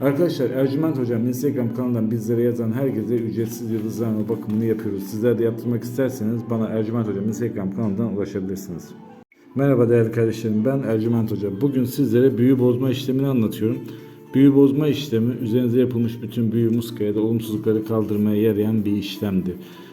Arkadaşlar Ercüment Hocam Instagram kanalından bizlere yazan herkese ücretsiz yıldızlarma bakımını yapıyoruz. Sizler de yaptırmak isterseniz bana Ercüment Hocam Instagram kanalından ulaşabilirsiniz. Merhaba değerli kardeşlerim ben Ercüment Hoca. Bugün sizlere büyü bozma işlemini anlatıyorum. Büyü bozma işlemi üzerinize yapılmış bütün büyü muska ya da olumsuzlukları kaldırmaya yarayan bir işlemdir.